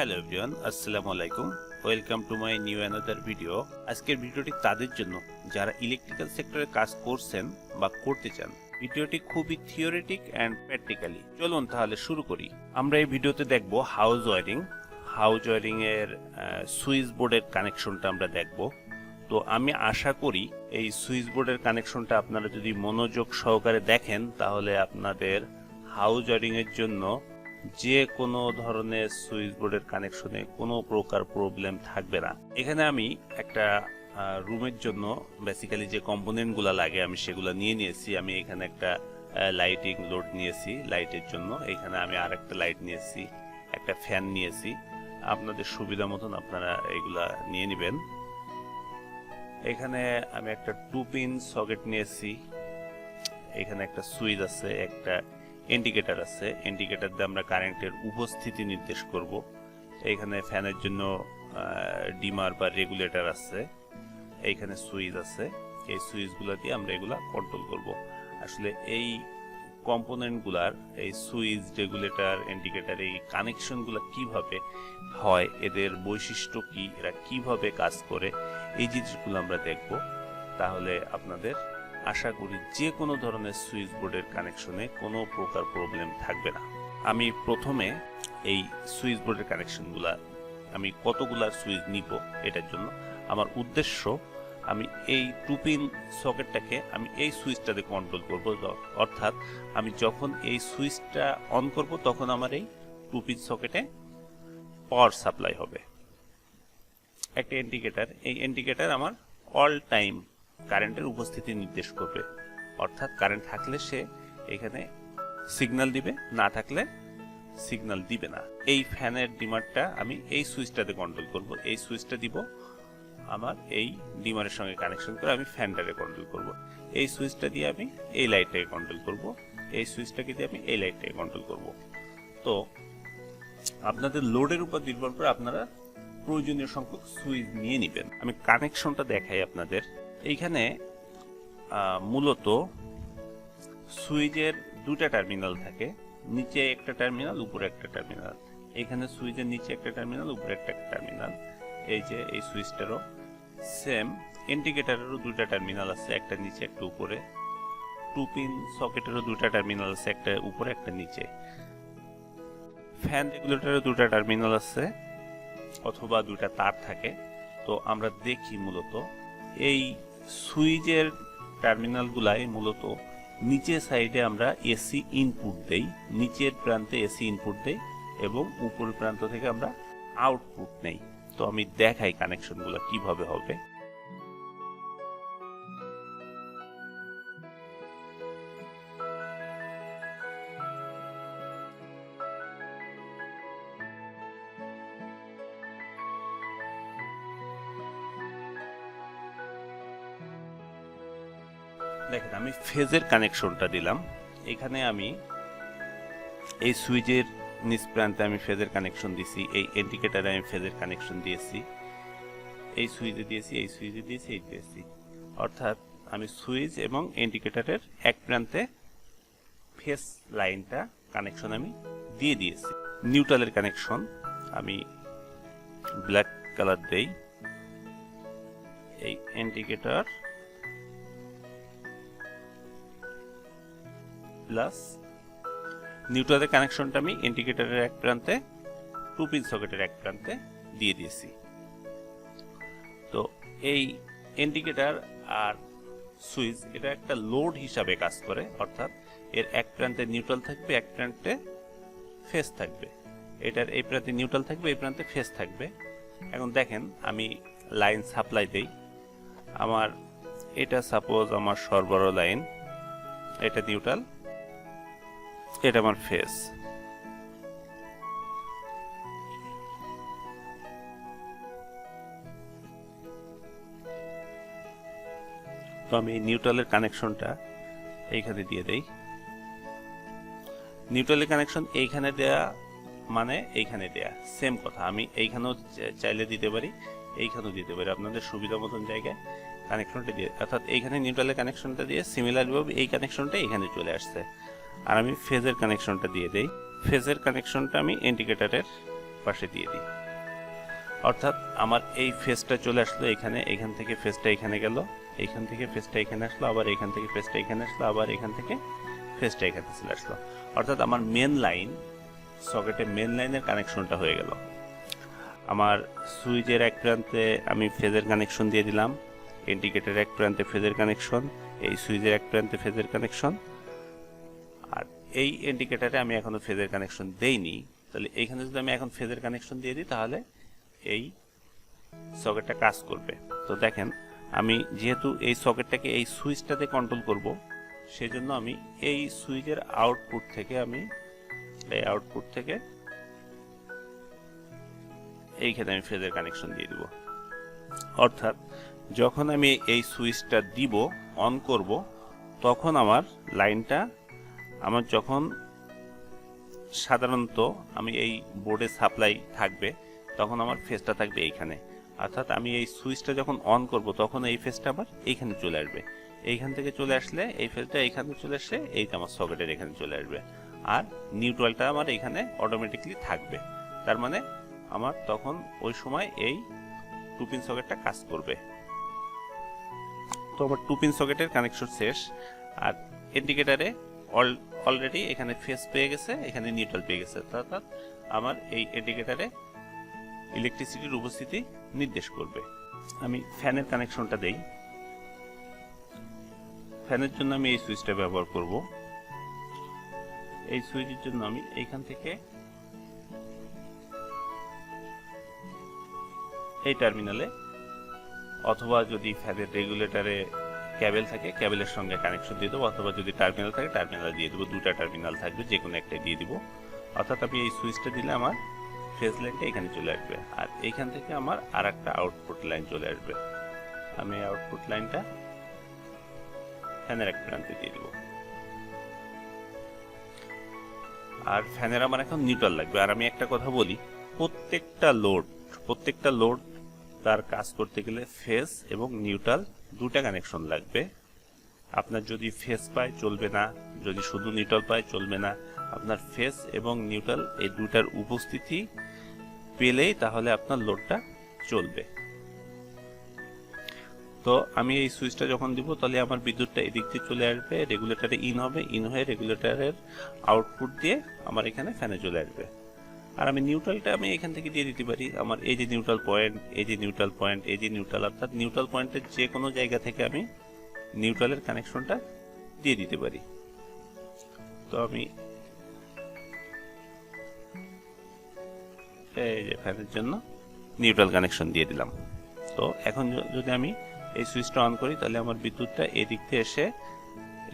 Hello everyone, আসসালামু আলাইকুম। Welcome to my new another video. আজকের ভিডিওটি তাদের জন্য। যারা ইলেকট্রিক্যাল সেক্টরে কাজ করছেন বা করতে চান, ভিডিওটি খুবই থিওরিটিক অ্যান্ড প্র্যাকটিক্যালি চলুন তাহলে শুরু করি। আমরা এই ভিডিওতে দেখব হাউস ওয়ারিং হাউস ওয়ারিং এর সুইচ বোর্ডের কানেকশনটা আমরা দেখব। তো আমি আশা করি এই সুইচ বোর্ডের কানেকশনটা আপনারা যদি মনোযোগ সহকারে দেখেন, তাহলে আপনাদের হাউস ওয়ারিং এর জন্য যে কোনো ধরনের সুইচ বোর্ডের কানেকশনে কোনো প্রকার প্রবলেম থাকবে না। এখানে আমি একটা রুমের জন্য বেসিক্যালি যে কম্পোনেন্টগুলো লাগে আমি সেগুলো নিয়ে নিয়েছি। আমি এখানে একটা লাইটিং লোড নিয়েছি লাইটের জন্য। এখানে আমি আর একটা লাইট নিয়েছি, একটা ফ্যান নিয়েছি। আপনাদের সুবিধা মতন আপনারা এগুলা নিয়ে নেবেন। এখানে আমি একটা টু পিন সকেট নিয়েছি। এখানে একটা সুইচ আছে, একটা ইন্ডিকেটর আছে। ইন্ডিকেটর দিয়ে আমরা কারেন্টের উপস্থিতি নির্দেশ করব। এইখানে ফ্যানের জন্য ডিমার বা রেগুলেটর আছে। এইখানে সুইচ আছে। এই সুইচগুলো দিয়ে আমরা এগুলা কন্ট্রোল করব। আসলে এই কম্পোনেন্টগুলার এই সুইচ রেগুলেটর ইন্ডিকেটর এই কানেকশনগুলো কীভাবে হয়, এদের বৈশিষ্ট্য কি, এরা কীভাবে কাজ করে, এই জিনিসগুলো আমরা দেখব। তাহলে আপনাদের আশা করি যে কোনো ধরনের সুইচ বোর্ডের কানেকশনে কোনো প্রকার প্রবলেম থাকবে না। আমি প্রথমে এই সুইচ বোর্ডের কানেকশনগুলা, আমি কতগুলা সুইচ নিব এটার জন্য, আমার উদ্দেশ্য আমি এই টুপিন সকেটটাকে আমি এই সুইচটাতে কন্ট্রোল করব। অর্থাৎ আমি যখন এই সুইচটা অন করব, তখন আমার এই টুপিন সকেটে পাওয়ার সাপ্লাই হবে। একটা ইন্ডিকেটর এই ইন্ডিকেটর আমার অল টাইম কারেন্টের উপস্থিতি নির্দেশ করবে। অর্থাৎ কারেন্ট থাকলে সে এখানে সিগন্যাল দিবে, না থাকলে সিগন্যাল দিবে না। এই ফ্যানের ডিমারটা আমি এই সুইচটাতে কন্ট্রোল করব। এই সুইচটা দিব আমার এই ডিমারের সঙ্গে কানেকশন করে আমি ফ্যানটাকে কন্ট্রোল করব। এই সুইচটা দিয়ে আমি এই লাইটটাকে কন্ট্রোল করব। এই সুইচটাকে দিয়ে আমি এই লাইটটাকে কন্ট্রোল করব। তো আপনাদের লোডের উপর নির্ভর করে আপনারা প্রয়োজনীয় সংখ্যক সুইচ নিয়ে নেবেন। আমি কানেকশনটা দেখাই আপনাদের। এইখানে মূলত সুইচের দুটা টার্মিনাল থাকে, নিচে একটা টার্মিনাল, উপরে একটা টার্মিনাল। এখানে সুইচের নিচে একটা টার্মিনাল, উপরে একটা টার্মিনাল। এই যে, এই সুইচটারও সেম ইন্ডিকেটারেরও দুটা টার্মিনাল আছে, একটা নিচে, একটা উপরে। টু পিন সকেটেরও দুটা টার্মিনাল আছে, একটা উপরে, একটা নিচে। ফ্যান রেগুলেটরের দুটা টার্মিনাল আছে, অথবা দুটা তার থাকে। তো আমরা দেখি মূলত, এই সুইচের টার্মিনালগুলায় মূলত নিচের সাইডে আমরা এসি ইনপুট দেই, নিচের প্রান্তে এসি ইনপুট দেই এবং উপরের প্রান্ত থেকে আমরা আউটপুট নেই। তো আমি দেখাই কানেকশনগুলো কীভাবে হবে। ফেজের কানেকশনটা দিলাম। এখানে আমি এই সুইচের নিচ প্রান্তে আমি ফেজের কানেকশন দিছি, এই ইন্ডিকেটারে আমি ফেজের কানেকশন দিয়েছি, এই সুইচে দিয়েছি, এই সুইচে দিয়েছি, এই দিয়েছি। অর্থাৎ আমি সুইচ এবং ইন্ডিকেটারের এক প্রান্তে ফেস লাইনটা কানেকশন আমি দিয়ে দিয়েছি। নিউট্রালের কানেকশন আমি ব্ল্যাক কালার দেই, এই ইন্ডিকেটর প্লাস নিউট্রালের কানেকশনটা আমি ইন্ডিকেটরের এক প্রান্তে টু পিন সকেটের এক প্রান্তে দিয়ে দিয়েছি। তো এই ইন্ডিকেটর আর সুইচ এটা একটা লোড হিসাবে কাজ করে, অর্থাৎ এর এক প্রান্তে নিউট্রাল থাকবে, এক প্রান্তে ফেস থাকবে। এটার এই প্রান্তে নিউট্রাল থাকবে, এই প্রান্তে ফেস থাকবে। এখন দেখেন, আমি লাইন সাপ্লাই দেই। আমার, এটা সাপোজ আমার সরবরাহ লাইন এটা নিউট্রাল এটা আমার ফেস তো আমি এই নিউট্রালের কানেকশনটা এইখানে দিয়ে দেই। নিউট্রালের কানেকশন এইখানে দেয়া মানে এইখানে দেয়া। সেম কথা, আমি এইখানেও চাইলে দিতে পারি, এইখানেও দিতে পারি। আপনাদের সুবিধা মতন জায়গায় কানেকশনটা দিয়ে, অর্থাৎ এইখানে নিউট্রালের কানেকশনটা দিয়ে সিমিলারভাবে এই কানেকশনটা এখানে চলে আসছে। আর আমি ফেজের কানেকশনটা দিয়ে দেই। ফেজের কানেকশনটা আমি ইন্ডিকেটারের পাশে দিয়ে দিই। অর্থাৎ আমার এই ফেজটা চলে আসলো এখানে, এখান থেকে ফেসটা এখানে গেল, এখান থেকে ফেসটা এখানে আসলো, আবার এখান থেকে ফেসটা এখানে আসলো, আবার এখান থেকে ফেসটা এখানে চলে আসলো। অর্থাৎ আমার মেন লাইন সকেটে মেন লাইনের কানেকশনটা হয়ে গেল। আমার সুইচের এক প্রান্তে আমি ফেজের কানেকশন দিয়ে দিলাম ইন্ডিকেটর এক প্রান্তে ফেজের কানেকশন এই সুইচের এক প্রান্তে ফেজের কানেকশন এই ইন্ডিকেটারে আমি এখনও ফেজের কানেকশন দেইনি। তাহলে এইখানে যদি আমি এখন ফেজের কানেকশন দিয়ে দিই, তাহলে এই সকেটটা কাজ করবে। তো দেখেন, আমি যেহেতু এই সকেটটাকে এই সুইচটাতে কন্ট্রোল করব, সেজন্য আমি এই সুইচের আউটপুট থেকে আমি, এই আউটপুট থেকে এইখানে আমি ফেজের কানেকশন দিয়ে দিব। অর্থাৎ যখন আমি এই সুইচটা দিব অন করব, তখন আমার লাইনটা আমার যখন সাধারণত আমি এই বোর্ডে সাপ্লাই থাকবে, তখন আমার ফেসটা থাকবে এইখানে। অর্থাৎ আমি এই সুইচটা যখন অন করব, তখন এই ফেসটা আমার এইখানে চলে আসবে। এইখান থেকে চলে আসলে এই ফেসটা এইখানে চলে আসে এইটা আমার সকেটের এখানে চলে আসবে। আর নিউট্রালটা আমার এখানে অটোমেটিকলি থাকবে। তার মানে আমার তখন ওই সময় এই টু পিন সকেটটা কাজ করবে। তো আমার টু পিন সকেটের কানেকশন শেষ। আর ইন্ডিকেটারে অলরেডি এখানে ফেস পেয়ে গেছে, এখানে নিউট্রাল পেয়ে গেছে। অর্থাৎ আমার এই ইন্ডিকেটারে ইলেকট্রিসিটির উপস্থিতি নির্দেশ করবে। আমি ফ্যানের কানেকশনটা দেই। ফ্যানের জন্য আমি এই সুইচটা ব্যবহার করব। এই সুইচের জন্য আমি এইখান থেকে এই টার্মিনালে অথবা যদি ফ্যানের রেগুলেটরে ক্যাবেল থাকে, ক্যাবেলের সঙ্গে কানেকশন দিয়ে দেবো, অথবা যদি টার্মিনাল থাকে টার্মিনাল দিয়ে দেবো। দুটা টার্মিনাল থাকবে যে কোনো একটা দিয়ে দিব। অর্থাৎ আমি এই সুইচটা দিলে আমার ফেজ লাইনটা এখানে চলে আসবে। আর এইখান থেকে আমার আর একটা আউটপুট লাইন চলে আসবে। আমি আউটপুট লাইনটা ফ্যানের এক প্রান্তে দিয়ে দিব। আর ফ্যানের আমার এখন নিউট্রাল লাগবে। আর আমি একটা কথা বলি, প্রত্যেকটা লোড প্রত্যেকটা লোড তার কাজ করতে গেলে ফেস এবং নিউট্রাল দুটা কানেকশন লাগবে। আপনার যদি ফেস পায়, চলবে না। যদি শুধু নিউট্রাল পায়, চলবে না। আপনার ফেস এবং নিউট্রাল এই দুটার উপস্থিতি পেলেই তাহলে আপনার লোডটা চলবে। তো আমি এই সুইচটা যখন দিব, তাহলে আমার বিদ্যুৎটা এদিক দিয়ে চলে আসবে রেগুলেটরে ইন হবে। ইন হয়ে রেগুলেটরের আউটপুট দিয়ে আমার এখানে ফ্যানে চলে আসবে। আর আমি নিউট্রালটা আমি এখান থেকে দিয়ে দিতে পারি। আমার এই যে নিউট্রাল পয়েন্ট এই যে নিউট্রাল পয়েন্ট এই যে নিউট্রাল অর্থাৎ নিউট্রাল পয়েন্টের যে কোনো জায়গা থেকে আমি নিউট্রালের কানেকশনটা দিয়ে দিতে পারি। তো আমি এই যে ফ্যানের জন্য নিউট্রাল কানেকশন দিয়ে দিলাম। তো এখন যদি আমি এই সুইচটা অন করি, তাহলে আমার বিদ্যুৎটা এদিক দিয়ে এসে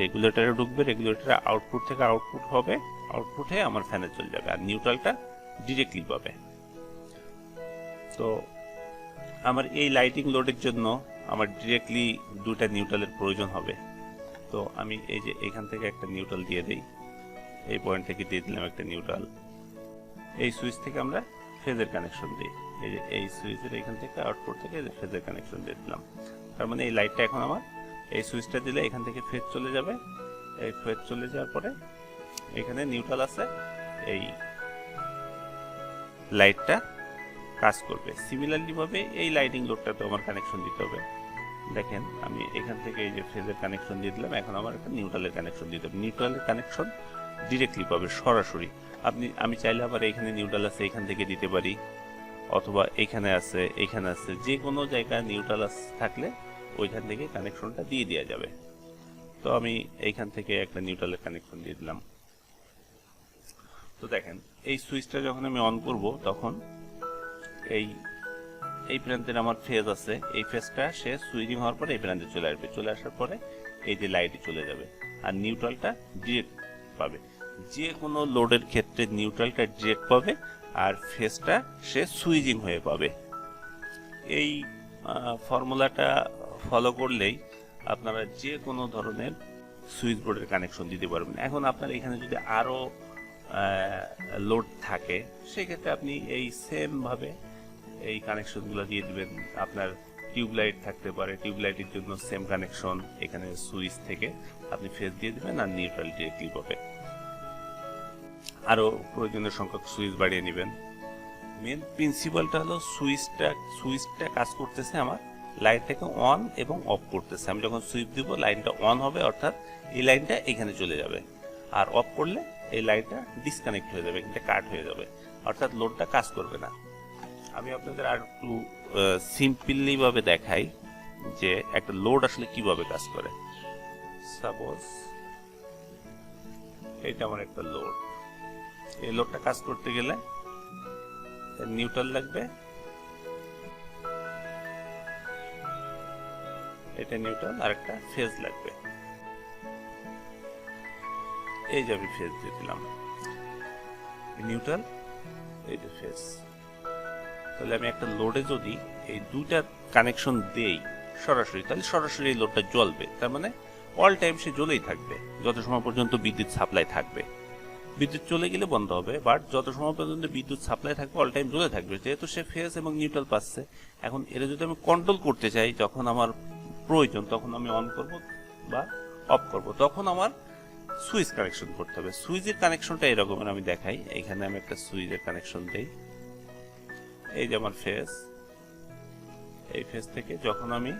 রেগুলেটরে ঢুকবে। রেগুলেটরে আউটপুট থেকে আউটপুট হবে। আউটপুটে আমার ফ্যানে চলে যাবে। আর নিউট্রালটা ডিরেক্টলি পাবে। তো আমার এই লাইটিং লোডের জন্য আমার ডিরেক্টলি দুটা নিউট্রালের প্রয়োজন হবে। তো আমি এই যে এখান থেকে একটা নিউট্রাল দিয়ে দেই। এই পয়েন্ট থেকে দিয়ে দিলাম একটা নিউট্রাল এই সুইচ থেকে আমরা ফেজের কানেকশন দিই। এই যে এই সুইচের এখান থেকে আউটপুট থেকে ফেজের কানেকশন দিয়ে দিলাম। তার মানে এই লাইটটা এখন আমার এই সুইচটা দিলে এখান থেকে ফেজ চলে যাবে। এই ফেজ চলে যাওয়ার পরে এখানে নিউট্রাল আছে। এই লাইটটা কাজ করবে। সিমিলারলি ভাবে এই লাইটিং লোডটাতে আমার কানেকশন দিতে হবে। দেখেন, আমি এখান থেকে এই যে ফেজের কানেকশন দিয়ে দিলাম, এখন আমার একটা নিউট্রালের কানেকশন দিতে হবে। নিউট্রালের কানেকশন ডিরেক্টলি পাবে, সরাসরি। আপনি, আমি চাইলে আবার এখানে নিউট্রাল আছে, এখান থেকে দিতে পারি। অথবা এখানে আছে এখানে আছে, যে কোনো জায়গায় নিউট্রাল থাকলে ওইখান থেকে কানেকশনটা দিয়ে দেওয়া যাবে। তো আমি এইখান থেকে একটা নিউট্রালের কানেকশন দিয়ে দিলাম। তো দেখেন, এই সুইচটা যখন আমি অন করব তখন এই এই প্রান্তের আমার ফেজ আছে। এই ফেজটা সে সুইচিং হওয়ার পরে এই প্রান্তে চলে আসবে। চলে আসার পরে এই যে লাইটে চলে যাবে আর নিউট্রালটা ডিরেক্ট পাবে। যে কোনো লোডের ক্ষেত্রে নিউট্রালটা ডিরেক্ট পাবে আর ফেজটা সে সুইচিং হয়ে পাবে। এই ফর্মুলাটা ফলো করলেই আপনারা যে কোনো ধরনের সুইচ বোর্ডের কানেকশন দিতে পারবেন। এখন আপনার এখানে যদি আরও লোড থাকে, সেক্ষেত্রে আপনি এই সেম ভাবে এই কানেকশনগুলো দিয়ে দিবেন। আপনার টিউবলাইট থাকতে পারে টিউবলাইটের জন্য সেম কানেকশন এখানে সুইচ থেকে আপনি ফেজ দিয়ে দিবেন আর নিউট্রাল ডিরেক্টলি পাবে আরও প্রয়োজনীয় সংখ্যক সুইচ বাড়িয়ে নেবেন। মেন প্রিন্সিপালটা হলো সুইচটা সুইচটা কাজ করতেছে আমার লাইটটাকে অন এবং অফ করতেছে। আমি যখন সুইচ দিব লাইনটা অন হবে, অর্থাৎ এই লাইনটা এখানে চলে যাবে। আর অফ করলে এই লাইনটা ডিসকানেক্ট হয়ে যাবে এখানটা কাট হয়ে যাবে। অর্থাৎ লোডটা কাজ করবে না। আমি আপনাদের আর একটু সিম্পলি ভাবে দেখাই যে একটা লোড আসলে কীভাবে কাজ করে। সাপোজ এটা আমার একটা লোড এই লোডটা কাজ করতে গেলে নিউট্রাল লাগবে। এটা নিউট্রাল আর একটা ফেজ লাগবে। এই যে আমি ফেস দিয়ে দিলাম। নিউট্রাল এই যে ফেজ তাহলে আমি একটা লোডে যদি এই দুইটা কানেকশন দেই সরাসরি, তাহলে সরাসরি এই লোডটা জ্বলবে। তার মানে অল টাইম সে জ্বলেই থাকবে, যত সময় পর্যন্ত বিদ্যুৎ সাপ্লাই থাকবে। বিদ্যুৎ চলে গেলে বন্ধ হবে বাট যত সময় পর্যন্ত বিদ্যুৎ সাপ্লাই থাকবে অল টাইম জ্বলে থাকবে। যেহেতু সে ফেস এবং নিউট্রাল পাচ্ছে, এখন এটা যদি আমি কন্ট্রোল করতে চাই, যখন আমার প্রয়োজন, তখন আমি অন করব বা অফ করব। তখন আমার সুইচ কানেকশন করতে হবে। সুইচের কানেকশনটা এরকমের আমি দেখাই। এখানে আমি একটা সুইচের কানেকশন দেই। এই যে আমার ফেস। এই ফেস থেকে যখন আমি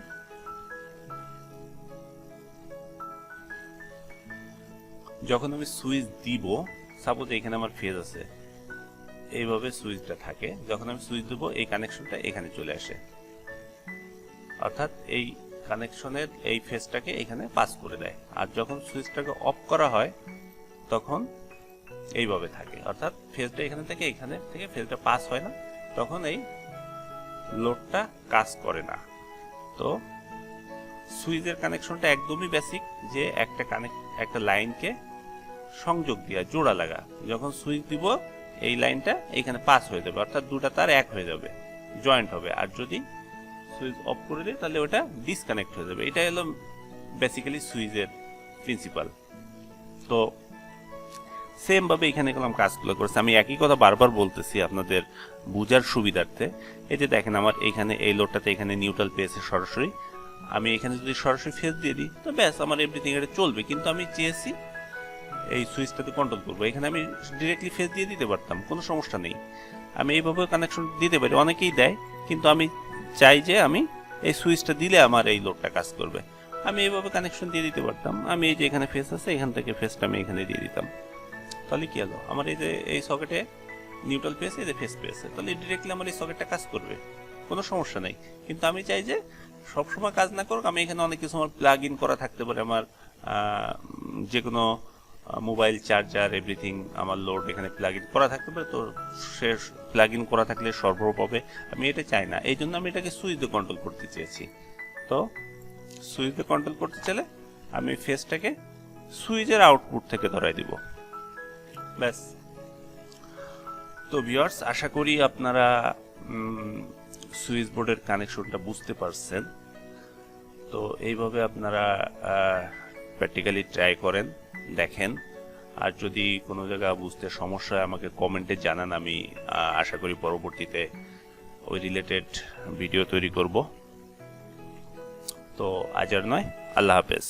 যখন আমি সুইচ দিব সাপোজ এখানে আমার ফেজ আছে। এইভাবে সুইচটা থাকে। যখন আমি সুইচ দেব, এই কানেকশনটা এখানে চলে আসে। অর্থাৎ এই কানেকশনের এই ফেজটাকে এখানে পাস করে দেয়। আর যখন সুইচটাকে অফ করা হয়, তখন এইভাবে থাকে। অর্থাৎ ফেজটা এখানে থেকে এখানে থেকে ফেজটা পাস হয় না, তখন এই লোডটা কাজ করে না। তো সুইচের কানেকশনটা একদমই বেসিক যে একটা কানেক্ট একটা লাইনকে সংযোগ দেওয়া জোড়া লাগা। যখন সুইচ দিব, এই লাইনটা এখানে পাস হয়ে যাবে, অর্থাৎ দুটা তার এক হয়ে যাবে, জয়েন্ট হবে। আর যদি সুইচ অফ করে দিই, তাহলে ওটা ডিসকানেক্ট হয়ে যাবে। এটা হলো বেসিক্যালি সুইচের প্রিন্সিপাল তো সেম ভাবে এখানে গেলাম, কাজগুলো করেছে। আমি একই কথা বারবার বলতেছি আপনাদের বুঝার সুবিধার্থে। এই যে দেখেন, আমার এখানে এই লোডটাতে এখানে নিউট্রাল পেয়েছে সরাসরি। আমি এখানে যদি সরাসরি ফেস দিয়ে দিই, তো ব্যাস, আমার এভরিথিং এটা চলবে। কিন্তু আমি চেয়েছি এই সুইচটাতে কন্ট্রোল করব। এখানে আমি ডিরেক্টলি ফেস দিয়ে দিতে পারতাম, কোনো সমস্যা নেই। আমি এইভাবে কানেকশন দিতে পারি। অনেকেই দেয়, কিন্তু আমি চাই যে আমি এই সুইচটা দিলে আমার এই লোডটা কাজ করবে। আমি এইভাবে কানেকশন দিয়ে দিতে পারতাম। আমি এই যে এখানে ফেস আছে, এখান থেকে ফেসটা আমি এখানে দিয়ে দিতাম। তাহলে কি হলো? আমার এই যে, এই সকেটে নিউট্রাল পেয়েছে এই যে ফেস পেয়েছে তাহলে ডিরেক্টলি আমার এই সকেটটা কাজ করবে। কোনো সমস্যা নেই। কিন্তু আমি চাই যে সবসময় কাজ না করুক, আমি এখানে অনেক কিছু আমার প্লাগ ইন করা থাকতে পারে, আমার যে কোনো মোবাইল চার্জার এভরিথিং আমার লোড এখানে প্লাগ ইন করা থাকতে পারে, তো সে প্লাগ ইন করা থাকলে সরবরাহ পাবে। আমি এটা চাই না। এই জন্য আমি এটাকে সুইচ দিয়ে কন্ট্রোল করতে চেয়েছি। তো সুইচ দিয়ে কন্ট্রোল করতে চাইলে আমি ফেসটাকে সুইচের আউটপুট থেকে ধরাই দিব। ব্যাস। তো ভিউয়ার্স আশা করি আপনারা সুইচ বোর্ডের কানেকশনটা বুঝতে পারছেন। তো এইভাবে আপনারা প্র্যাকটিক্যালি ট্রাই করেন, দেখেন। আর যদি কোনো জায়গা বুঝতে সমস্যা হয়, আমাকে কমেন্টে জানান, আমি আশা করি পরবর্তীতে ওই রিলেটেড ভিডিও তৈরি করব। তো আজ আর নয়, আল্লাহ হাফেজ।